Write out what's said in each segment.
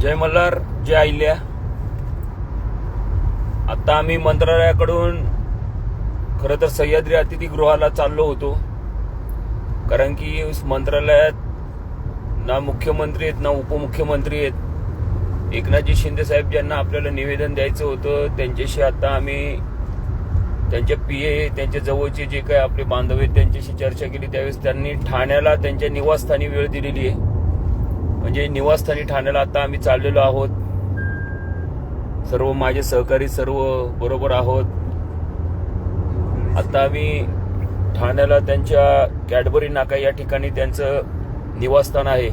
जय मल्हार जय अहिल्या. आता आम्ही मंत्रालयाकडून खरं तर सह्याद्री अतिथीगृहाला चाललो होतो. कारण की मंत्रालयात ना मुख्यमंत्री आहेत ना उपमुख्यमंत्री आहेत. एकनाथजी शिंदे साहेब ज्यांना आपल्याला निवेदन द्यायचं होतं त्यांच्याशी आता आम्ही त्यांच्या पी ए त्यांच्या जवळचे जे काही आपले बांधव आहेत त्यांच्याशी चर्चा केली. त्यावेळेस त्यांनी ठाण्याला त्यांच्या निवासस्थानी वेळ दिलेली आहे. म्हणजे निवासस्थानी ठाण्याला आता आम्ही चाललेलो आहोत. सर्व माझे सहकारी सर्व बरोबर आहोत. आता आम्ही ठाण्याला त्यांच्या कॅडबरी नाका या ठिकाणी त्यांचं निवासस्थान आहे.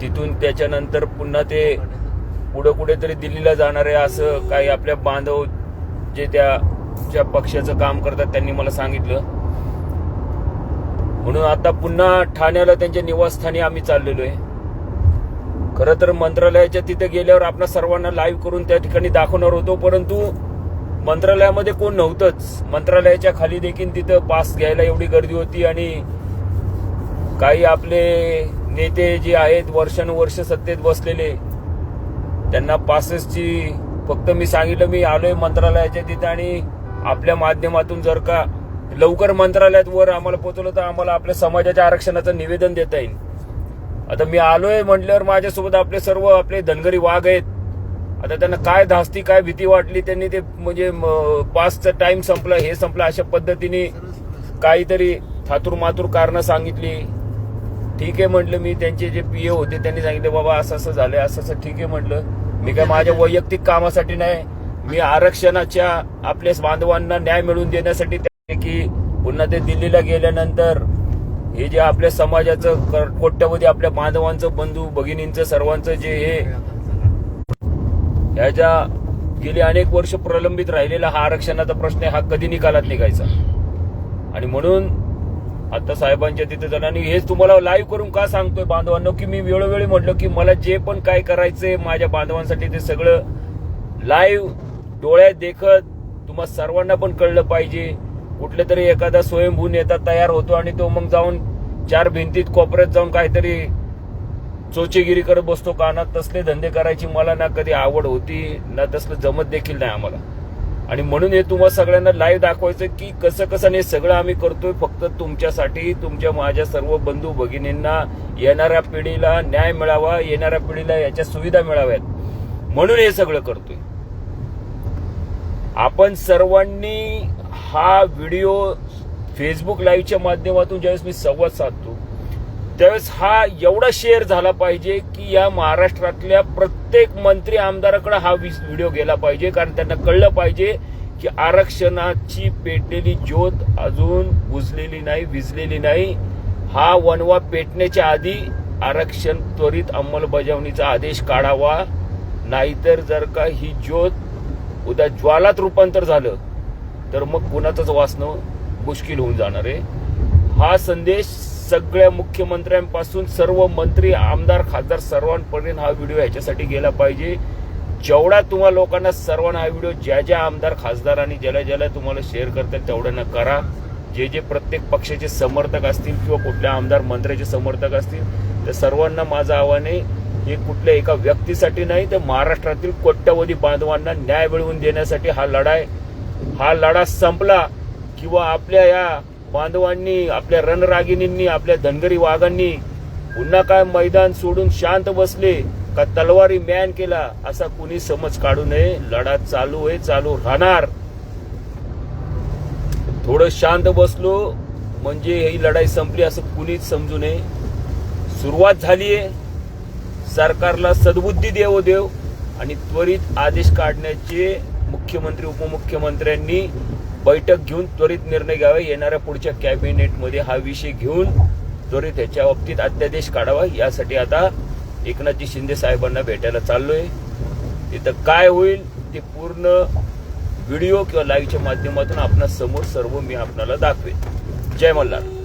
तिथून त्याच्यानंतर पुन्हा ते पुढं कुठेतरी दिल्लीला जाणार आहे असं काही आपल्या बांधव जे त्याच्या पक्षाचं काम करतात त्यांनी मला सांगितलं. म्हणून आता पुन्हा ठाण्याला त्यांच्या निवासस्थानी आम्ही चाललेलो आहे. खरं तर मंत्रालयाच्या तिथे गेल्यावर आपण सर्वांना लाईव्ह करून त्या ठिकाणी दाखवणार होतो परंतु मंत्रालयामध्ये कोण नव्हतंच. मंत्रालयाच्या खाली देखील तिथं पास घ्यायला एवढी गर्दी होती आणि काही आपले नेते जे आहेत वर्षानुवर्ष सत्तेत बसलेले त्यांना पासेसची फक्त मी सांगितलं मी आलोय मंत्रालयाच्या तिथे आणि आपल्या माध्यमातून जर का लवकर मंत्रालयात वर आम्हाला पोहोचवलं तर आम्हाला आपल्या समाजाच्या आरक्षणाचं निवेदन देता येईल. आता मी आलोय म्हटल्यावर माझ्यासोबत आपले सर्व आपले धनगरी वाघ आहेत. आता त्यांना काय धास्ती काय भीती वाटली त्यांनी ते म्हणजे म, पासचा टाइम संपला हे संपला अशा पद्धतीने काहीतरी थातूर मातूर कारणं सांगितली. ठीक आहे म्हटलं मी त्यांचे जे पी ए होते त्यांनी सांगितले बाबा असं असं झालंय असं असं. ठीक आहे म्हटलं. मी काय माझ्या वैयक्तिक कामासाठी नाही. मी आरक्षणाच्या आपल्या बांधवांना न्याय मिळवून देण्यासाठी त्या- की पुन्हा ते दिल्लीला गेल्यानंतर हे जे आपल्या समाजाचं कोट्यवधी आपल्या बांधवांचं बंधू भगिनींचं सर्वांचं जे हे ह्याच्या गेली अनेक वर्ष प्रलंबित राहिलेला हा आरक्षणाचा प्रश्न हा कधी निकालात निघायचा? आणि म्हणून आता साहेबांच्या तिथे जाणं आणि हेच तुम्हाला लाईव्ह करून का सांगतोय बांधवांनो? की मी वेळोवेळी म्हटलं की मला जे पण काय करायचंय माझ्या बांधवांसाठी ते सगळं लाईव्ह डोळ्यात देखत तुम्हा सर्वांना पण कळलं पाहिजे. कुठले तरी एखादा स्वयंभू नेता तयार होतो आणि तो मग जाऊन चार भिंतीत कोपऱ्यात जाऊन काहीतरी चोचेगिरी करत बसतो कानात. तसले धंदे करायची मला ना कधी आवड होती ना तसलं जमत देखील नाही आम्हाला. आणि म्हणून हे तुम्हाला सगळ्यांना लाईव्ह दाखवायचं की कसं कसं हे सगळं आम्ही करतोय फक्त तुमच्यासाठी तुमच्या माझ्या सर्व बंधू भगिनींना येणाऱ्या पिढीला न्याय मिळावा येणाऱ्या पिढीला याच्या सुविधा मिळाव्यात. म्हणून हे सगळं करतोय. आपण सर्वांनी हा व्हिडिओ फेसबुक लाईव्हच्या माध्यमातून ज्यावेळेस मी संवाद साधतो त्यावेळेस हा एवढा शेअर झाला पाहिजे की या महाराष्ट्रातल्या प्रत्येक मंत्री आमदाराकडे हा व्हिडिओ गेला पाहिजे. कारण त्यांना कळलं पाहिजे की आरक्षणाची पेटलेली ज्योत अजून बुजलेली नाही विजलेली नाही. हा वनवा पेटण्याच्या आधी आरक्षण त्वरित अंमलबजावणीचा आदेश काढावा. नाहीतर जर का ही ज्योत उद्या ज्वालात रूपांतर झालं तर मग कुणाचंच वाचणं मुश्किल होऊन जाणार आहे. हा संदेश सगळ्या मुख्यमंत्र्यांपासून सर्व मंत्री आमदार खासदार सर्वांपर्यंत हा व्हिडिओ ह्याच्यासाठी गेला पाहिजे. जेवढा तुम्हाला लोकांना सर्वांना हा व्हिडिओ ज्या ज्या आमदार खासदार आणि ज्याला ज्याला तुम्हाला शेअर करतात तेवढ्यांना करा. जे जे प्रत्येक पक्षाचे समर्थक असतील किंवा कुठल्या आमदार मंत्र्याचे समर्थक असतील तर सर्वांना माझं आव्हान आहे हे कुठल्या एका व्यक्तीसाठी नाही तर महाराष्ट्रातील कोट्यवधी बांधवांना न्याय मिळवून देण्यासाठी हा लढाई हा लढा संपला किंवा आपल्या या बांधवांनी आपल्या रणरागिनींनी आपल्या धनगरी वाघांनी पुन्हा काय मैदान सोडून शांत बसले का तलवारी मॅन केला असा कुणी समज काढू नये. लढा चालू आहे चालू राहणार. थोडं शांत बसलो म्हणजे ही लढाई संपली असं कुणीच समजू नये. सुरुवात झालीये सरकारला सद्बुद्धी देव देव आणि त्वरित आदेश काढण्याचे मुख्यमंत्री उपमुख्यमंत्र्यांनी बैठक घेऊन त्वरित निर्णय घ्यावे. येणाऱ्या पुढच्या कॅबिनेटमध्ये हा विषय घेऊन त्वरित याच्या बाबतीत अध्यादेश काढावा. यासाठी आता एकनाथजी शिंदे साहेबांना भेटायला चाललोय. तिथं काय होईल ते पूर्ण व्हिडिओ किंवा लाईव्हच्या माध्यमातून आपणा समोर सर्व मी आपणाला दाखवेन. जय मल्हार.